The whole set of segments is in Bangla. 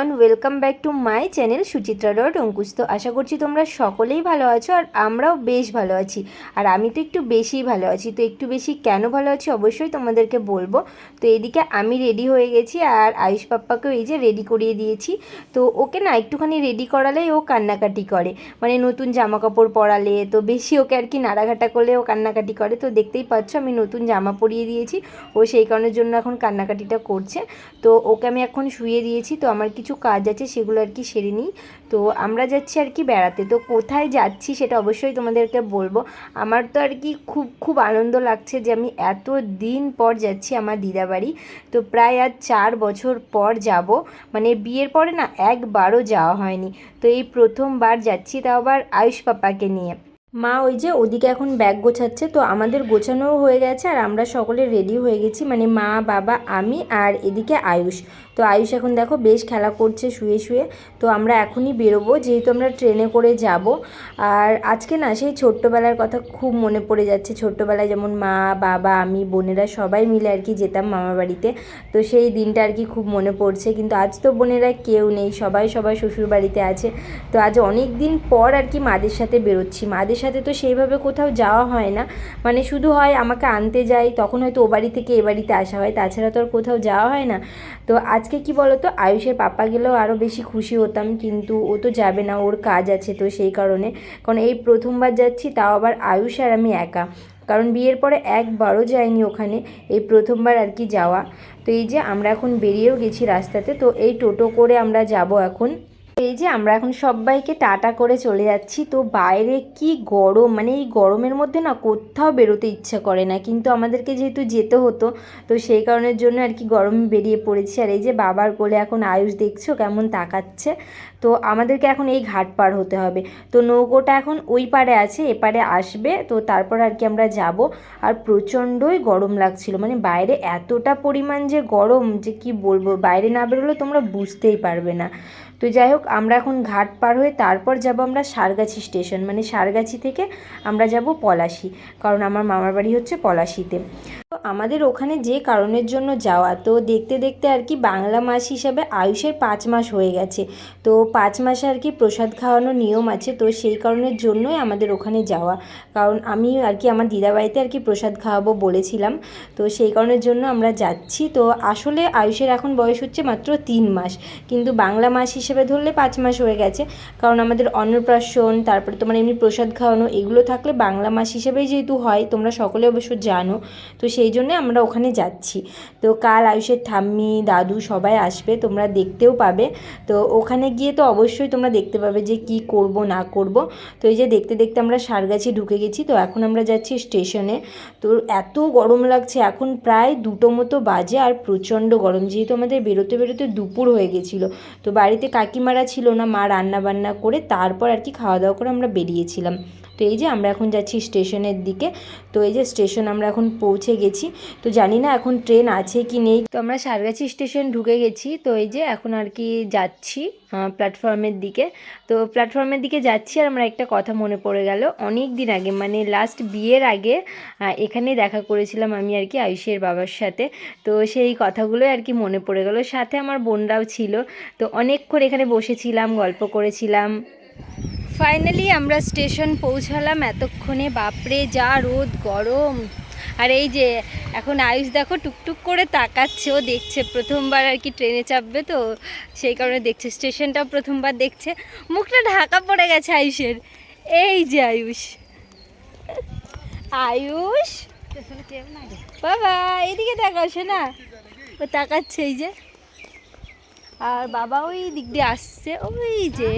Everyone welcome back to my channel Suchitra dot Ankush তো আশা করছি তোমরা সকলেই ভালো আছো আর আমরাও বেশ ভালো আছি। আর আমি তো একটু বেশিই ভালো আছি। তো একটু বেশি কেন ভালো আছি অবশ্যই তোমাদেরকে বলব। তো এদিকে আমি রেডি হয়ে গেছি আর আয়ুষ পাপ্পাকেও এই যে রেডি করিয়ে দিয়েছি। তো ওকে না একটুখানি রেডি করালেই ও কান্নাকাটি করে। মানে নতুন জামা কাপড় পরালে, তো বেশি ওকে আর কি নাড়াঘাটা করলে ও কান্নাকাটি করে। তো দেখতেই পাচ্ছ আমি নতুন জামা পরিয়ে দিয়েছি। ও সেই কারণের জন্য এখন কান্নাকাটিটা করছে। তো ওকে আমি এখন শুয়ে দিয়েছি। তো আমার কিছু কাজ আছে সেগুলো আর কি সেরে নিই। তো আমরা যাচ্ছি আর কি বেড়াতে। তো কোথায় যাচ্ছি সেটা অবশ্যই তোমাদেরকে বলব। আমার তো আর কি খুব খুব আনন্দ লাগছে যে আমি এত দিন পর যাচ্ছি আমার দিদাবাড়ি। তো প্রায় আর চার বছর পর যাব। মানে বিয়ের পরে না একবারও যাওয়া হয়নি। তো এই প্রথমবার যাচ্ছি, তাও আবার আয়ুষ পাপাকে নিয়ে। মা ওই যে ওদিকে এখন ব্যাগ গোছাচ্ছে, তো আমাদের গোছানোও হয়ে গেছে আর আমরা সকলে রেডি হয়ে গেছি। মানে মা, বাবা, আমি আর এদিকে আয়ুষ। তো আয়ুষ এখন দেখো বেশ খেলা করছে শুয়ে শুয়ে। তো আমরা এখনই বেরোবো, যেহেতু আমরা ট্রেনে করে যাব। আর আজকে না সেই ছোট্টবেলার কথা খুব মনে পড়ে যাচ্ছে। ছোট্টবেলায় যেমন মা, বাবা, আমি, বোনেরা সবাই মিলে আর কি যেতাম মামা বাড়িতে। তো সেই দিনটা আর কি খুব মনে পড়ছে। কিন্তু আজ তো বোনেরা কেউ নেই, সবাই সবাই শ্বশুর বাড়িতে আছে। তো আজ অনেক দিন পর আর কি মাদের সাথে বেরোচ্ছি। মাদের সাথে তো সেইভাবে কোথাও যাওয়া হয় না। মানে শুধু হয় আমাকে আনতে যাই তখন হয়তো ও বাড়ি থেকে এ বাড়িতে আসা হয়, তাছাড়া তো আর কোথাও যাওয়া হয় না। তো আজকে কি বলতো, আয়ুষের পাপা গেলেও আরও বেশি খুশি হতাম, কিন্তু ও তো যাবে না, ওর কাজ আছে তো সেই কারণে। কারণ এই প্রথমবার যাচ্ছি, তাও আবার আয়ুষ আর আমি একা। কারণ বিয়ের পরে একবারও যাইনি ওখানে, এই প্রথমবার আর কি যাওয়া। তো এই যে আমরা এখন বেরিয়েও গেছি রাস্তাতে, তো এই টোটো করে আমরা যাব এখন। এই যে আমরা এখন সবাইকে টাটা করে চলে যাচ্ছি, তো বাইরে কি গরম? মানে এই গরমের মধ্যে না কোথাও বেরোতে ইচ্ছা করে না। কিন্তু আমাদেরকে যেহেতু যেতে হতো, তো সেই কারণের জন্য আর কি গরম বেরিয়ে পড়েছি। আর এই যে বাবার কোলে এখন আয়ুষ দেখছ কেমন তাকাচ্ছে? তো আমাদেরকে এখন এই ঘাট পার হতে হবে। তো নৌকোটা এখন ওই পারে আছে এপারে আসবে। তো তারপর আর কি আমরা যাব। আর প্রচণ্ডই গরম লাগছিল। মানে বাইরে এতটা পরিমাণ যে গরম যে কি বলব? বাইরে না বেরোলে তোমরা বুঝতেই পারবে না। তো যাই হোক, আমরা এখন ঘাট পার হয়ে তারপর যাব আমরা সারগাছি স্টেশন মানে সারগাছি থেকে আমরা যাব পলাশি, কারণ আমার মামার বাড়ি হচ্ছে পলাশিতে। তো আমাদের ওখানে যে কারণের জন্য যাওয়া, তো দেখতে দেখতে আর কি বাংলা মাস হিসাবে আয়ুষের পাঁচ মাস হয়ে গেছে। তো পাঁচ মাসে আর কি প্রসাদ খাওয়ানোর নিয়ম আছে, তো সেই কারণের জন্যই আমাদের ওখানে যাওয়া। কারণ আমি আর কি আমার দিদাবাড়িতে আর কি প্রসাদ খাওয়াবো বলেছিলাম, তো সেই কারণের জন্য আমরা যাচ্ছি। তো আসলে আয়ুষের এখন বয়স হচ্ছে মাত্র তিন মাস, কিন্তু বাংলা মাস হিসেবে ধরলে পাঁচ মাস হয়ে গেছে। কারণ আমাদের অন্নপ্রাশন, তারপরে তোমার এমনি প্রসাদ খাওয়ানো, এগুলো থাকলে বাংলা মাস হিসেবেই যেহেতু হয়, তোমরা সকলে অবশ্য জানো। তো সেই জন্যে আমরা ওখানে যাচ্ছি। তো কাল আয়ুষের ঠাম্মি, দাদু সবাই আসবে, তোমরা দেখতেও পাবে। তো ওখানে গিয়ে তো অবশ্যই তোমরা দেখতে পাবে যে কি করব, না করব। তো এই যে দেখতে দেখতে আমরা সারগাছি ঢুকে গেছি, তো এখন আমরা যাচ্ছি স্টেশনে তো এত গরম লাগছে, এখন প্রায় দুটো মতো বাজে আর প্রচণ্ড গরম। যেহেতু আমাদের বেরোতে বেরোতে দুপুর হয়ে গেছিল, তো বাড়িতে কাকিমারা ছিল না, মা রান্না বান্না করে তারপর আর কি খাওয়া দাওয়া করে আমরা বেরিয়েছিলাম। তো এই যে আমরা এখন যাচ্ছি স্টেশনের দিকে। তো এই যে স্টেশন আমরা এখন পৌঁছে গেছি। তো জানি না এখন ট্রেন আছে কি নেই। তো আমরা সারগাছি স্টেশন ঢুকে গেছি। তো এই যে এখন আর কি যাচ্ছি প্ল্যাটফর্মের দিকে। তো প্ল্যাটফর্মের দিকে যাচ্ছি আর আমার একটা কথা মনে পড়ে গেল। অনেক দিন আগে মানে লাস্ট বিয়ের আগে এখানেই দেখা করেছিলাম আমি আর কি আয়ুষের বাবার সাথে। তো সেই কথাগুলোই আর কি মনে পড়ে গেল। সাথে আমার বোনরাও ছিল। তো অনেকক্ষণ এখানে বসেছিলাম, গল্প করেছিলাম। ফাইনালি আমরা স্টেশন পৌঁছালাম। এতক্ষণে, বাপরে, যা রোদ, গরম। আর এই যে, এখন আয়ুষ দেখো, টুকটুক করে তাকাচ্ছে। ও দেখছে, প্রথমবার আর কি ট্রেনে চাপবে তো। সেই কারণে দেখছে স্টেশনটাও প্রথমবার দেখছে। মুখটা ঢাকা পড়ে গেছে আয়ুষের। এই যে আয়ুষ। আয়ুষ? বাবা, এদিকে তাকাচ্ছে না ও তাকাচ্ছে, এই যে। আর বাবা ওই দিক দিয়ে আসছে। ওই যে।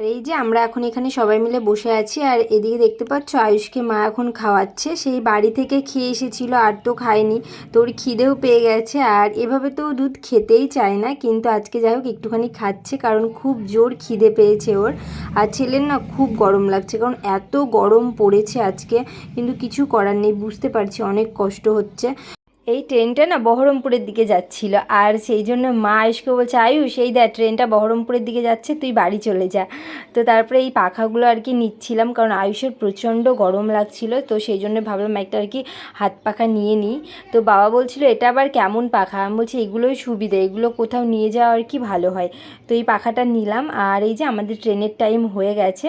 আর এই যে আমরা এখন এখানে সবাই মিলে বসে আছি, আর এদিকে দেখতে পাচ্ছ আয়ুষকে মা এখন খাওয়াচ্ছে। সেই বাড়ি থেকে খেয়ে এসেছিল, আর তো খায়নি। তোর খিদেও পেয়ে গেছে, আর এভাবে তো দুধ খেতেই চায় না, কিন্তু আজকে যাই হোক একটুখানি খাচ্ছে, কারণ খুব জোর খিদে পেয়েছে ওর। আর ছেলের না খুব গরম লাগছে, কারণ এত গরম পড়েছে আজকে, কিন্তু কিছু করার নেই, বুঝতে পারছি অনেক কষ্ট হচ্ছে। এই ট্রেনটা না বহরমপুরের দিকে যাচ্ছিল। আর সেই জন্য মা আয়ুষকে বলছে, আয়ুষ, এই দেখ, ট্রেনটা বহরমপুরের দিকে যাচ্ছে, তুই বাড়ি চলে যা। তো তারপরে এই পাখাগুলো আর কি নিচ্ছিলাম, কারণ আয়ুষের প্রচণ্ড গরম লাগছিল। তো সেই জন্য ভাবলাম একটা আর কি হাত পাখা নিয়ে নিই। তো বাবা বলছিল, এটা আবার কেমন পাখা? আমি বলছি, এগুলোই সুবিধা, এগুলো কোথাও নিয়ে যাওয়া আর কি ভালো হয়। তো এই পাখাটা নিলাম, আর এই যে আমাদের ট্রেনের টাইম হয়ে গেছে,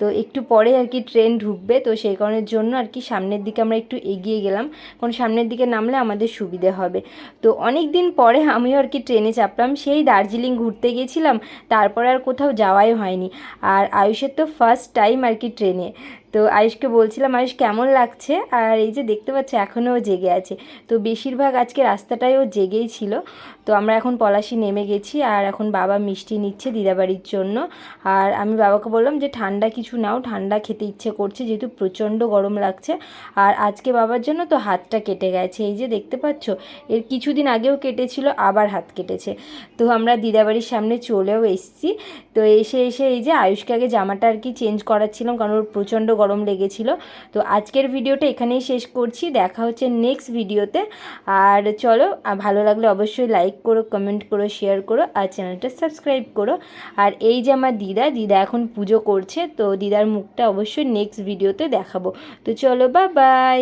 তো একটু পরে আর কি ট্রেন ঢুকবে। তো সেই কারণের জন্য আর কি সামনের দিকে আমরা একটু এগিয়ে গেলাম। কারণ সামনের দিকে নামলে আমাদের সুবিধে হবে। তো অনেক দিন পরে আমিও আর কি ট্রেনে চাপলাম, সেই দার্জিলিং ঘুরতে গেছিলাম তারপর আর কোথাও যাওয়াই হয়নি। আর আয়ুষের তো ফার্স্ট টাইম আর কি ট্রেনে। তো আয়ুষকে বলছিলাম, আয়ুষ, কেমন লাগছে? আর এই যে দেখতে পাচ্ছি, এখনও জেগে আছে। তো বেশিরভাগ আজকে রাস্তাটাই ও জেগেই ছিল। তো আমরা এখন পলাশি নেমে গেছি আর এখন বাবা মিষ্টি নিচ্ছে দিদাবাড়ির জন্য। আর আমি বাবাকে বললাম যে, ঠান্ডা কিছু নাও, ঠান্ডা খেতে ইচ্ছে করছে, যেহেতু প্রচণ্ড গরম লাগছে। আর আজকে বাবার জন্য তো হাতটা কেটে গেছে। এই যে দেখতে পাচ্ছ, এর কিছুদিন আগেও কেটেছিল, আবার হাত কেটেছে। তো আমরা দিদাবাড়ির সামনে চলেও এসছি। তো এসে এসে এই যে আয়ুষকে আগে জামাটা আর কি চেঞ্জ করাচ্ছিলাম, কারণ ওর প্রচণ্ড গরম লেগেছিল। তো আজকের ভিডিওটা এখানেই শেষ করছি। দেখা হচ্ছে নেক্সট ভিডিওতে। আর চলো ভালো লাগলে অবশ্যই লাইক করো কমেন্ট করো শেয়ার করো, আর চ্যানেলটা সাবস্ক্রাইব করো। আর এই যে আমার দিদা দিদা এখন পুজো করছে, তো দিদার মুখটা অবশ্যই নেক্সট ভিডিওতে দেখাবো। তো চলো বা বাই